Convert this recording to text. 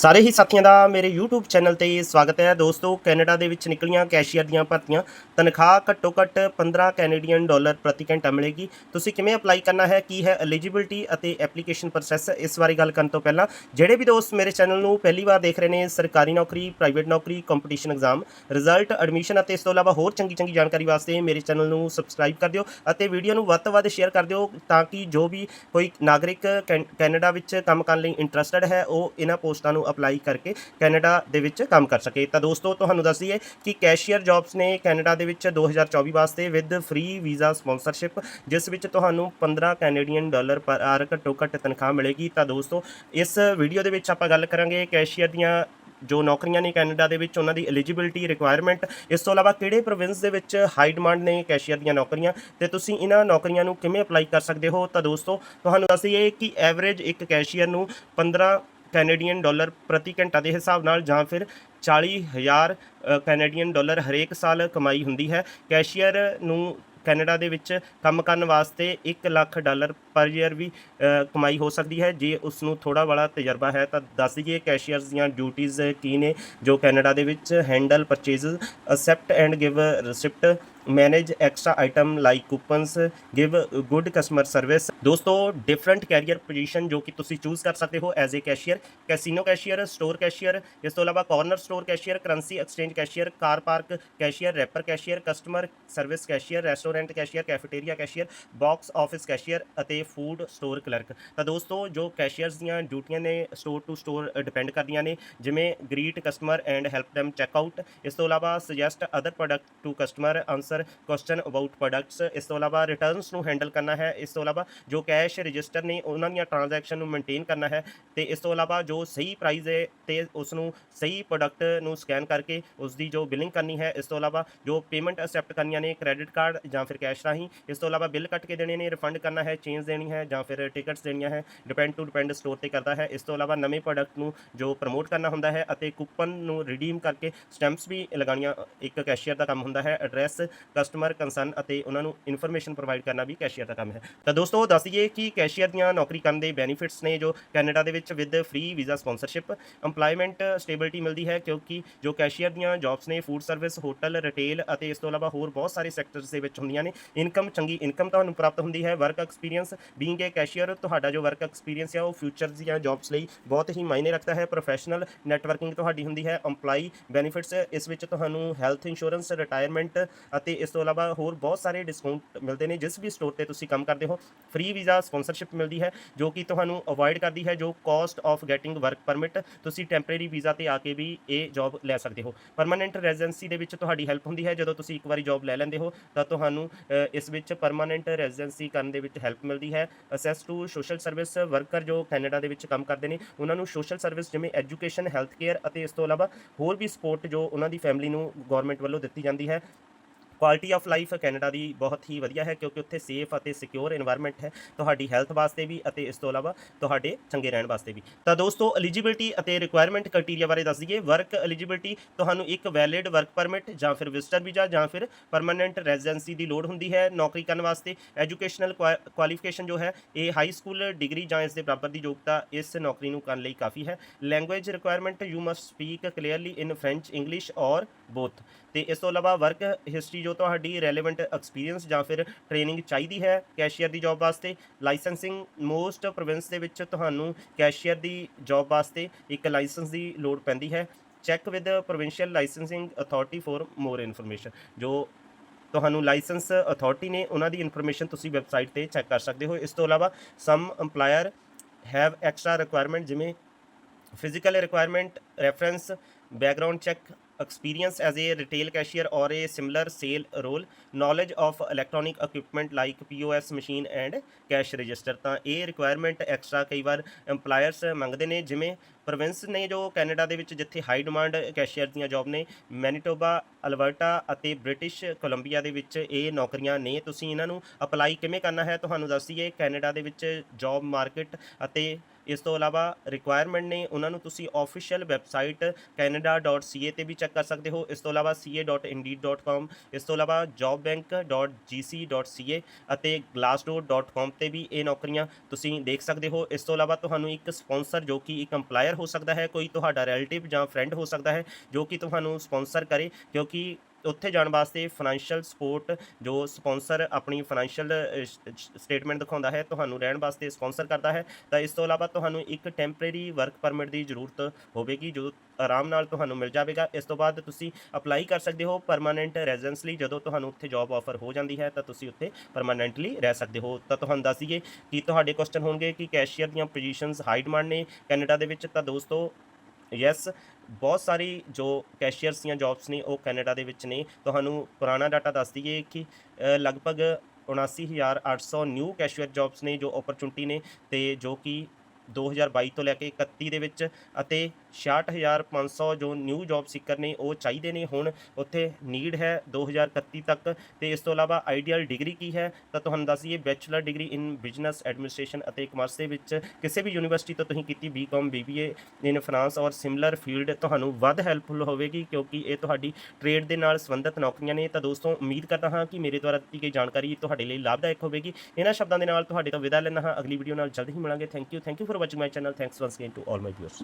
ਸਾਰੇ ਹੀ ਸਾਥੀਆਂ ਦਾ ਮੇਰੇ YouTube ਚੈਨਲ ਤੇ ਸਵਾਗਤ ਹੈ। ਦੋਸਤੋ, ਕੈਨੇਡਾ ਦੇ ਵਿੱਚ ਨਿਕਲੀਆਂ ਕੈਸ਼ੀਅਰ ਦੀਆਂ ਭਰਤੀਆਂ, ਤਨਖਾਹ ਘੱਟੋ ਘੱਟ 15 ਕੈਨੇਡੀਅਨ ਡਾਲਰ ਪ੍ਰਤੀ ਘੰਟਾ ਮਿਲੇਗੀ। ਤੁਸੀਂ ਕਿਵੇਂ ਅਪਲਾਈ ਕਰਨਾ ਹੈ, ਕੀ ਹੈ ਐਲੀਜੀਬਿਲਟੀ ਅਤੇ ਐਪਲੀਕੇਸ਼ਨ ਪ੍ਰੋਸੈਸ ਇਸ ਬਾਰੇ ਗੱਲ ਕਰਨ ਤੋਂ ਪਹਿਲਾਂ ਜਿਹੜੇ ਵੀ ਦੋਸਤ ਮੇਰੇ ਚੈਨਲ ਨੂੰ ਪਹਿਲੀ ਵਾਰ ਦੇਖ ਰਹੇ ਨੇ, ਸਰਕਾਰੀ ਨੌਕਰੀ ਪ੍ਰਾਈਵੇਟ ਨੌਕਰੀ ਕੰਪੀਟੀਸ਼ਨ ਐਗਜ਼ਾਮ ਰਿਜ਼ਲਟ ਐਡਮਿਸ਼ਨ ਅਤੇ ਇਸ ਤੋਂ ਇਲਾਵਾ ਹੋਰ ਚੰਗੀ ਚੰਗੀ ਜਾਣਕਾਰੀ ਵਾਸਤੇ ਮੇਰੇ ਚੈਨਲ ਨੂੰ ਸਬਸਕ੍ਰਾਈਬ ਕਰ ਦਿਓ ਅਤੇ ਵੀਡੀਓ ਨੂੰ ਵੱਧ ਤੋਂ ਵੱਧ ਸ਼ੇਅਰ ਕਰ ਦਿਓ ਤਾਂ ਕਿ ਜੋ ਵੀ ਕੋਈ ਨਾਗਰਿਕ ਕੈਨ- ਕੈਨੇਡਾ ਵਿੱਚ ਕੰਮ ਕਰਨ ਲਈ ਇੰਟਰਸਟਿਡ ਹੈ, ਉਹ ਇਹਨਾਂ ਪੋਸਟਾਂ ਨੂੰ ਅਪਲਾਈ ਕਰਕੇ ਕੈਨੇਡਾ ਦੇ ਵਿੱਚ ਕੰਮ ਕਰ ਸਕੇ। ਤਾਂ ਦੋਸਤੋ, ਤੁਹਾਨੂੰ ਦੱਸ ਦਈਏ ਕਿ ਕੈਸ਼ੀਅਰ ਜੌਬਸ ਨੇ ਕੈਨੇਡਾ ਦੇ ਵਿੱਚ 2024 ਵਾਸਤੇ ਵਿਦ ਫ੍ਰੀ ਵੀਜ਼ਾ ਸਪਾਂਸਰਸ਼ਿਪ ਜਿਸ ਵਿੱਚ ਤੁਹਾਨੂੰ 15 ਕੈਨੇਡੀਅਨ ਡਾਲਰ ਪਰ ਆਰ ਘੱਟੋ ਘੱਟ ਤਨਖਾਹ ਮਿਲੇਗੀ। ਤਾਂ ਦੋਸਤੋ, ਇਸ ਵੀਡੀਓ ਦੇ ਵਿੱਚ ਆਪਾਂ ਗੱਲ ਕਰਾਂਗੇ ਕੈਸ਼ੀਅਰ ਦੀਆਂ ਜੋ ਨੌਕਰੀਆਂ ਨੇ ਕੈਨੇਡਾ ਦੇ ਵਿੱਚ, ਉਹਨਾਂ ਦੀ ਐਲੀਜੀਬਿਲਟੀ ਰਿਕੁਆਇਰਮੈਂਟ ਇਸ ਤੋਂ ਇਲਾਵਾ ਕਿਹੜੇ ਪ੍ਰੋਵਿੰਸ ਦੇ ਵਿੱਚ ਹਾਈ ਡਿਮਾਂਡ ਨੇ ਕੈਸ਼ੀਅਰ ਦੀਆਂ ਨੌਕਰੀਆਂ ਤੇ ਤੁਸੀਂ ਇਹਨਾਂ ਨੌਕਰੀਆਂ ਨੂੰ ਕਿਵੇਂ ਅਪਲਾਈ ਕਰ ਸਕਦੇ ਹੋ? ਤਾਂ ਦੋਸਤੋ, ਤੁਹਾਨੂੰ ਦੱਸ ਦਈਏ ਕਿ ਐਵਰੇਜ ਇੱਕ ਕੈਸ਼ੀਅਰ ਨੂੰ 15 ਕੈਨੇਡੀਅਨ ਡਾਲਰ ਪ੍ਰਤੀ ਘੰਟਾ ਦੇ ਹਿਸਾਬ ਨਾਲ ਜਾਂ ਫਿਰ 40000 ਅ, ਕੈਨੇਡੀਅਨ ਡਾਲਰ ਹਰੇਕ ਸਾਲ ਕਮਾਈ ਹੁੰਦੀ ਹੈ। ਕੈਸ਼ੀਅਰ ਨੂੰ ਕੈਨੇਡਾ ਦੇ ਵਿੱਚ ਕੰਮ ਕਰਨ ਵਾਸਤੇ 1 ਲੱਖ ਡਾਲਰ ਪਰ ਈਅਰ ਵੀ ਕਮਾਈ ਹੋ ਸਕਦੀ ਹੈ। ਜੇ ਉਸ ਨੂੰ ਥੋੜਾ ਵਾਲਾ ਤਜਰਬਾ ਹੈ ਤਾਂ ਦੱਸ ਦਈਏ ਕੈਸ਼ੀਅਰਸ ਦੀਆਂ ਡਿਊਟੀਆਂ ਕੀ ਨੇ, ਜੋ ਕੈਨੇਡਾ ਦੇ ਵਿੱਚ handle purchases accept and give receipt, manage extra item like coupons, give good customer service. ਦੋਸਤੋ, ਡਿਫਰੈਂਟ ਕੈਰੀਅਰ ਪੋਜੀਸ਼ਨ ਜੋ ਕਿ ਤੁਸੀਂ ਚੂਜ਼ ਕਰ ਸਕਦੇ ਹੋ as a cashier, casino cashier, store cashier, ਇਸ ਤੋਂ ਇਲਾਵਾ corner store cashier, currency exchange cashier, car park cashier, wrapper cashier, customer service cashier, restaurant cashier, cafeteria cashier, box office cashier ਅਤੇ ਫੂਡ ਸਟੋਰ ਕਲਰਕ। ਤਾਂ ਦੋਸਤੋ, ਜੋ ਕੈਸ਼ੀਅਰਸ ਦੀਆਂ ਡਿਊਟੀਆਂ ਨੇ ਸਟੋਰ ਟੂ ਸਟੋਰ ਡਿਪੈਂਡ ਕਰਦੀਆਂ ਨੇ, ਜਿਵੇਂ greet customer and help them check out. ਇਸ ਤੋਂ ਇਲਾਵਾ suggest other product to customer, answer question about products. ਇਸ ਤੋਂ ਇਲਾਵਾ ਰਿਟਰਨਸ ਨੂੰ ਹੈਂਡਲ ਕਰਨਾ ਹੈ। ਇਸ ਤੋਂ ਇਲਾਵਾ ਜੋ ਕੈਸ਼ ਰਜਿਸਟਰ ਨੇ, ਉਹਨਾਂ ਦੀਆਂ ਟ੍ਰਾਂਜੈਕਸ਼ਨ ਨੂੰ ਮੇਨਟੇਨ ਕਰਨਾ ਹੈ। ਤੇ ਇਸ ਤੋਂ ਇਲਾਵਾ ਜੋ ਸਹੀ ਪ੍ਰਾਈਸ ਹੈ, ਤੇ ਉਸ ਨੂੰ ਸਹੀ ਪ੍ਰੋਡਕਟ ਨੂੰ ਸਕੈਨ ਕਰਕੇ ਉਸ ਦੀ ਜੋ ਬਿਲਿੰਗ ਕਰਨੀ ਹੈ, ਇਸ ਤੋਂ ਇਲਾਵਾ ਜੋ ਪੇਮੈਂਟ ਅਸੈਪਟ ਕਰਨੀਆਂ ਨੇ, ਕ੍ਰੈਡਿਟ ਕਾਰਡ ਜਾਂ ਜਾਂ ਫਿਰ ਕੈਸ਼ ਰਾਹੀਂ। ਇਸ ਤੋਂ ਇਲਾਵਾ ਬਿੱਲ ਕੱਟ ਕੇ ਦੇਣੇ ਨੇ, ਰਿਫੰਡ ਕਰਨਾ ਹੈ, ਚੇਂਜ ਦੇਣੀ ਹੈ ਜਾਂ ਫਿਰ ਟਿਕਟਸ ਦੇਣੀਆਂ ਹੈ ਡਿਪੈਂਡ ਟੂ ਡਿਪੈਂਡ ਸਟੋਰ ਤੇ ਕਰਦਾ ਹੈ। ਇਸ ਤੋਂ ਇਲਾਵਾ ਨਵੇਂ ਪ੍ਰੋਡਕਟ ਨੂੰ ਜੋ ਪ੍ਰਮੋਟ ਕਰਨਾ ਹੁੰਦਾ ਹੈ ਅਤੇ ਕੂਪਨ ਨੂੰ ਰਿਡੀਮ ਕਰਕੇ ਸਟੈਂਪਸ ਵੀ ਲਗਾਉਣੀਆਂ, ਇੱਕ ਕੈਸ਼ੀਅਰ ਦਾ ਕੰਮ ਹੁੰਦਾ ਹੈ ਐਡਰੈਸ ਕਸਟਮਰ ਕੰਸਰਨ ਅਤੇ ਉਹਨਾਂ ਨੂੰ ਇਨਫੋਰਮੇਸ਼ਨ ਪ੍ਰੋਵਾਈਡ ਕਰਨਾ ਵੀ ਕੈਸ਼ੀਅਰ ਦਾ ਕੰਮ ਹੈ। ਤਾਂ ਦੋਸਤੋ ਦੱਸ ਦਈਏ ਕਿ ਕੈਸ਼ੀਅਰ ਦੀਆਂ ਨੌਕਰੀ ਕਰਨ ਦੇ ਬੈਨੀਫਿਟਸ ਨੇ ਜੋ ਕੈਨੇਡਾ ਦੇ ਵਿੱਚ with free visa sponsorship EMPLOYMENT stability ਮਿਲਦੀ ਹੈ, ਕਿਉਂਕਿ ਜੋ ਕੈਸ਼ੀਅਰ ਦੀਆਂ ਜੌਬਸ ਨੇ ਫੂਡ ਸਰਵਿਸ ਹੋਟਲ ਰਿਟੇਲ ਅਤੇ ਇਸ ਤੋਂ ਇਲਾਵਾ ਹੋਰ ਬਹੁਤ ਸਾਰੇ ਸੈਕਟਰਸ ਦੇ ਵਿੱਚ ਹੁੰਦੀਆਂ ਨੇ। ਇਨਕਮ ਚੰਗੀ ਇਨਕਮ ਤੁਹਾਨੂੰ ਪ੍ਰਾਪਤ ਹੁੰਦੀ ਹੈ। Work experience being a cashier ਤੁਹਾਡਾ ਜੋ ਵਰਕ ਐਕਸਪੀਰੀਅੰਸ ਹੈ ਉਹ ਫਿਊਚਰ ਦੀਆਂ ਜੌਬਸ ਲਈ ਬਹੁਤ ਹੀ ਮਾਇਨੇ ਰੱਖਦਾ ਹੈ। ਪ੍ਰੋਫੈਸ਼ਨਲ ਨੈਟਵਰਕਿੰਗ ਤੁਹਾਡੀ ਹੁੰਦੀ ਹੈ। EMPLOYE ਬੈਨੀਫਿਟਸ ਇਸ ਵਿੱਚ ਤੁਹਾਨੂੰ ਹੈਲਥ ਇੰਸ਼ੋਰੈਂਸ ਰਿਟਾਇਰਮੈਂਟ ਅਤੇ ਇਸ ਤੋਂ ਇਲਾਵਾ ਹੋਰ ਬਹੁਤ ਸਾਰੇ ਡਿਸਕਾਊਂਟ ਮਿਲਦੇ ਨੇ। ਜਿਸ ਵੀ ਸਟੋਰ ਤੇ ਤੁਸੀਂ ਕੰਮ ਕਰਦੇ ਹੋ ਫ੍ਰੀ ਵੀਜ਼ਾ ਸਪਾਂਸਰਸ਼ਿਪ ਮਿਲਦੀ ਹੈ, ਜੋ ਕਿ ਤੁਹਾਨੂੰ ਅਵੋਇਡ ਕਰਦੀ ਹੈ, ਜੋ cost of getting work permit ਤੁਸੀਂ ਟੈਂਪਰੇਰੀ ਵੀਜ਼ਾ ਤੇ ਆ ਕੇ ਵੀ ਇਹ ਜੌਬ ਲੈ ਸਕਦੇ ਹੋ। ਪਰਮਾਨੈਂਟ ਰੈਜ਼ੀਡੈਂਸੀ ਦੇ ਵਿੱਚ ਤੁਹਾਡੀ ਹੈਲਪ ਹੁੰਦੀ ਹੈ। ਜਦੋਂ ਤੁਸੀਂ ਇੱਕ ਵਾਰੀ ਜੌਬ ਲੈ ਲੈਂਦੇ ਹੋ, ਤਾਂ ਤੁਹਾਨੂੰ ਅ, ਇਸ ਵਿੱਚ ਪਰਮਾਨੈਂਟ ਰੈਜ਼ੀਡੈਂਸੀ ਕਰਨ ਦੇ ਵਿੱਚ ਹੈਲਪ ਮਿਲਦੀ ਹੈ। Access to social service worker ਜੋ ਕੈਨੇਡਾ ਦੇ ਵਿੱਚ ਕੰਮ ਕਰਦੇ ਨੇ ਉਹਨਾਂ ਨੂੰ ਸੋਸ਼ਲ ਸਰਵਿਸ ਜਿਵੇਂ ਐਜੂਕੇਸ਼ਨ ਹੈਲਥ ਕੇਅਰ ਅਤੇ ਇਸ ਤੋਂ ਇਲਾਵਾ ਹੋਰ ਵੀ ਸਪੋਰਟ ਜੋ ਉਹਨਾਂ ਦੀ ਫੈਮਿਲੀ ਨੂੰ ਗਵਰਨਮੈਂਟ ਵੱਲੋਂ ਦਿੱਤੀ ਜਾਂਦੀ ਹੈ। ਕੁਆਲਿਟੀ ਆਫ ਲਾਈਫ ਕੈਨੇਡਾ ਦੀ ਬਹੁਤ ਹੀ ਵਧੀਆ ਹੈ ਕਿਉਂਕਿ ਉੱਥੇ ਸੇਫ ਅਤੇ ਸਿਕਿਉਰ এনवायरमेंट ਹੈ, ਤੁਹਾਡੀ ਹੈਲਥ ਵਾਸਤੇ ਵੀ ਅਤੇ ਇਸ ਤੋਂ ਇਲਾਵਾ ਤੁਹਾਡੇ ਚੰਗੇ ਰਹਿਣ ਵਾਸਤੇ ਵੀ। ਤਾਂ ਦੋਸਤੋ ਐਲੀਜੀਬਿਲਟੀ ਅਤੇ ਰਿਕੁਆਇਰਮੈਂਟ ਕ੍ਰਾਈਟੇਰੀਆ ਬਾਰੇ ਦੱਸ ਦਈਏ। ਵਰਕ ਐਲੀਜੀਬਿਲਟੀ ਤੁਹਾਨੂੰ ਇੱਕ ਵੈਲਿਡ ਵਰਕ ਪਰਮਿਟ ਜਾਂ ਫਿਰ ਵਿਜ਼ਟਰ ਵੀਜ਼ਾ ਜਾਂ ਫਿਰ ਪਰਮਨੈਂਟ ਰੈਜ਼ੀਡੈਂਸੀ ਦੀ ਲੋੜ ਹੁੰਦੀ ਹੈ ਨੌਕਰੀ ਕਰਨ ਵਾਸਤੇ। ਐਜੂਕੇਸ਼ਨਲ ਕੁਆਲੀਫਿਕੇਸ਼ਨ ਜੋ ਹੈ, ਇਹ ਹਾਈ ਸਕੂਲ ਡਿਗਰੀ ਜਾਂ ਇਸ ਦੇ ਬਰਾਬਰ ਦੀ ਯੋਗਤਾ ਇਸ ਨੌਕਰੀ ਨੂੰ ਕਰਨ ਲਈ ਕਾਫੀ ਹੈ। Language requirement you must speak clearly in French English or both ਤੇ ਇਸ ਤੋਂ ਇਲਾਵਾ ਵਰਕ ਹਿਸਟਰੀ ਜੋ ਤੁਹਾਡੀ ਰੈਲੇਵੈਂਟ ਐਕਸਪੀਰੀਅੰਸ ਜਾਂ ਫਿਰ ਟ੍ਰੇਨਿੰਗ ਚਾਹੀਦੀ ਹੈ ਕੈਸ਼ੀਅਰ ਦੀ ਜੌਬ ਵਾਸਤੇ ਲਾਇਸੈਂਸਿੰਗ ਮੋਸਟ ਪ੍ਰੋਵਿੰਸ ਦੇ ਵਿੱਚ ਤੁਹਾਨੂੰ ਕੈਸ਼ੀਅਰ ਦੀ ਜੌਬ ਵਾਸਤੇ ਇੱਕ ਲਾਇਸੈਂਸ ਦੀ ਲੋੜ ਪੈਂਦੀ ਹੈ। Check with provincial licensing authority for more information ਜੋ ਤੁਹਾਨੂੰ ਲਾਇਸੈਂਸ ਅਥਾਰਟੀ ਨੇ, ਉਹਨਾਂ ਦੀ ਇਨਫੋਰਮੇਸ਼ਨ ਤੁਸੀਂ ਵੈਬਸਾਈਟ ਤੇ ਚੈੱਕ ਕਰ ਸਕਦੇ ਹੋ। ਇਸ ਤੋਂ ਇਲਾਵਾ some EMPLOYER have extra requirement ਜਿਵੇਂ physical requirement reference background check experience as a retail cashier or a similar sale role, knowledge of electronic equipment like POS machine and cash register. ਤਾਂ ਇਹ requirement extra ਕਈ ਵਾਰ EMPLOYERS ਮੰਗਦੇ ਨੇ, ਜਿਵੇਂ province ਨੇ ਜੋ Canada ਦੇ ਵਿੱਚ ਜਿੱਥੇ ਹਾਈ ਡਿਮਾਂਡ ਕੈਸ਼ੀਅਰ ਦੀਆਂ ਜੌਬ ਨੇ ਮੈਨੀਟੋਬਾ ਅਲਬਰਟਾ ਅਤੇ ਬ੍ਰਿਟਿਸ਼ ਕੋਲੰਬੀਆ ਦੇ ਵਿੱਚ ਇਹ ਨੌਕਰੀਆਂ ਨੇ। ਤੁਸੀਂ ਇਹਨਾਂ ਨੂੰ ਅਪਲਾਈ ਕਿਵੇਂ ਕਰਨਾ ਹੈ? ਤੁਹਾਨੂੰ ਦੱਸ ਦਈਏ, ਕੈਨੇਡਾ ਦੇ ਵਿੱਚ ਜੌਬ ਮਾਰਕੀਟ ਅਤੇ ਇਸ ਤੋਂ ਇਲਾਵਾ ਰਿਕੁਆਇਰਮੈਂਟ ਨੇ ਉਹਨਾਂ ਨੂੰ ਤੁਸੀਂ ਆਫੀਸ਼ੀਅਲ ਵੈਬਸਾਈਟ canada.ca ਤੇ ਵੀ ਚੈੱਕ ਕਰ ਸਕਦੇ ਹੋ। ਇਸ ਤੋਂ ਇਲਾਵਾ ca.indeed.com ਇਸ ਤੋਂ ਇਲਾਵਾ jobbank.gc.ca ਅਤੇ glassdoor.com ਤੇ ਵੀ ਇਹ ਨੌਕਰੀਆਂ ਤੁਸੀਂ ਦੇਖ ਸਕਦੇ ਹੋ। ਇਸ ਤੋਂ ਇਲਾਵਾ ਤੁਹਾਨੂੰ ਇੱਕ ਸਪਾਂਸਰ ਜੋ ਕਿ ਇੱਕ EMPLOYER ਹੋ ਸਕਦਾ ਹੈ, ਕੋਈ ਤੁਹਾਡਾ ਰਿਲੇਟਿਵ ਜਾਂ ਫਰੈਂਡ ਹੋ ਸਕਦਾ ਹੈ, ਜੋ ਕਿ ਤੁਹਾਨੂੰ ਸਪਾਂਸਰ ਕਰੇ, ਕਿਉਂਕਿ ਉੱਥੇ ਜਾਣ ਵਾਸਤੇ ਫਾਈਨੈਂਸ਼ੀਅਲ ਸਪੋਰਟ ਜੋ ਸਪਾਂਸਰ ਆਪਣੀ ਫਾਈਨੈਂਸ਼ੀਅਲ ਸਟੇਟਮੈਂਟ ਦਿਖਾਉਂਦਾ ਹੈ, ਤੁਹਾਨੂੰ ਰਹਿਣ ਵਾਸਤੇ ਸਪਾਂਸਰ ਕਰਦਾ ਹੈ। ਤਾਂ ਇਸ ਤੋਂ ਇਲਾਵਾ ਤੁਹਾਨੂੰ ਇੱਕ ਟੈਂਪਰੇਰੀ ਵਰਕ ਪਰਮਿਟ ਦੀ ਜ਼ਰੂਰਤ ਹੋਵੇਗੀ, ਜੋ ਆਰਾਮ ਨਾਲ ਤੁਹਾਨੂੰ ਮਿਲ ਜਾਵੇਗਾ। ਇਸ ਤੋਂ ਬਾਅਦ ਤੁਸੀਂ ਅਪਲਾਈ ਕਰ ਸਕਦੇ ਹੋ ਪਰਮਾਨੈਂਟ ਰੈਜ਼ੀਡੈਂਸ ਲਈ, ਜਦੋਂ ਤੁਹਾਨੂੰ ਉੱਥੇ ਜੌਬ ਆਫਰ ਹੋ ਜਾਂਦੀ ਹੈ, ਤਾਂ ਤੁਸੀਂ ਉੱਥੇ ਪਰਮਾਨੈਂਟਲੀ ਰਹਿ ਸਕਦੇ ਹੋ। ਤਾਂ ਤੁਹਾਨੂੰ ਦੱਸ ਦਈਏ ਕਿ ਤੁਹਾਡੇ ਕੁਐਸਚਨ ਹੋਣਗੇ ਕਿ ਕੈਸ਼ੀਅਰ ਦੀਆਂ ਪੋਜੀਸ਼ਨਸ ਹਾਈ ਡਿਮਾਂਡ ਨੇ ਕੈਨੇਡਾ ਦੇ ਵਿੱਚ। ਤਾਂ ਦੋਸਤੋ ਯੈਸ ਬਹੁਤ ਸਾਰੀ ਜੋ ਕੈਸ਼ੀਅਰਸ ਦੀਆਂ ਜੌਬਸ ਨੇ ਉਹ ਕੈਨੇਡਾ ਦੇ ਵਿੱਚ ਨੇ। ਤੁਹਾਨੂੰ ਪੁਰਾਣਾ ਡਾਟਾ ਦੱਸ ਦਈਏ ਕਿ ਅ, ਲਗਭਗ 79800 ਨਿਊ ਕੈਸ਼ੀਅਰ ਜੌਬਸ ਨੇ ਜੋ ਓਪਰਚੁਨਿਟੀ ਨੇ ਤੇ ਜੋ ਕਿ 2022 ਤੋਂ ਲੈ ਕੇ 31 ਦੇ ਵਿੱਚ ਅਤੇ 66500 ਜੋ ਨਿਊ ਜੌਬ ਸਿੱਕਰ ਨੇ ਉਹ ਚਾਹੀਦੇ ਨੇ, ਹੁਣ ਉੱਥੇ ਨੀਡ ਹੈ 2031 ਤੱਕ। ਤੇ ਇਸ ਤੋਂ ਇਲਾਵਾ ਆਈਡੀਅਲ ਡਿਗਰੀ ਕੀ ਹੈ? ਤਾਂ ਤੁਹਾਨੂੰ ਦੱਸ ਦਈਏ bachelor degree in business administration ਅਤੇ ਕਮਰਸ ਦੇ ਵਿੱਚ ਕਿਸੇ ਵੀ ਯੂਨੀਵਰਸਿਟੀ ਤੋਂ ਤੁਸੀਂ ਕੀਤੀ ਬੀਕਾਮ ਬੀਬੀਏ ਇਨ ਫਾਈਨਾਂਸ ਔਰ ਸਿਮਿਲਰ ਫੀਲਡ ਤੁਹਾਨੂੰ ਵੱਧ ਹੈਲਪਫੁਲ ਹੋਵੇਗੀ ਕਿਉਂਕਿ ਇਹ ਤੁਹਾਡੀ ਟ੍ਰੇਡ ਦੇ ਨਾਲ ਸੰਬੰਧਿਤ ਨੌਕਰੀਆਂ ਨੇ। ਤਾਂ ਦੋਸਤੋ, ਉਮੀਦ ਕਰਦਾ ਹਾਂ ਕਿ ਮੇਰੇ ਦੁਆਰਾ ਦਿੱਤੀ ਗਈ ਜਾਣਕਾਰੀ ਤੁਹਾਡੇ ਲਈ ਲਾਭਦਾਇਕ ਹੋਵੇਗੀ। ਇਹਨਾਂ ਸ਼ਬਦਾਂ ਦੇ ਨਾਲ ਤੁਹਾਡੇ ਤੋਂ ਵਿਦਾ ਲੈਣਾ ਹਾਂ। ਅਗਲੀ ਵੀਡੀਓ ਨਾਲ ਜਲਦੀ ਹੀ ਮਿਲਾਂਗੇ। Thank you thank you for watching my channel. Thanks once again to all my viewers.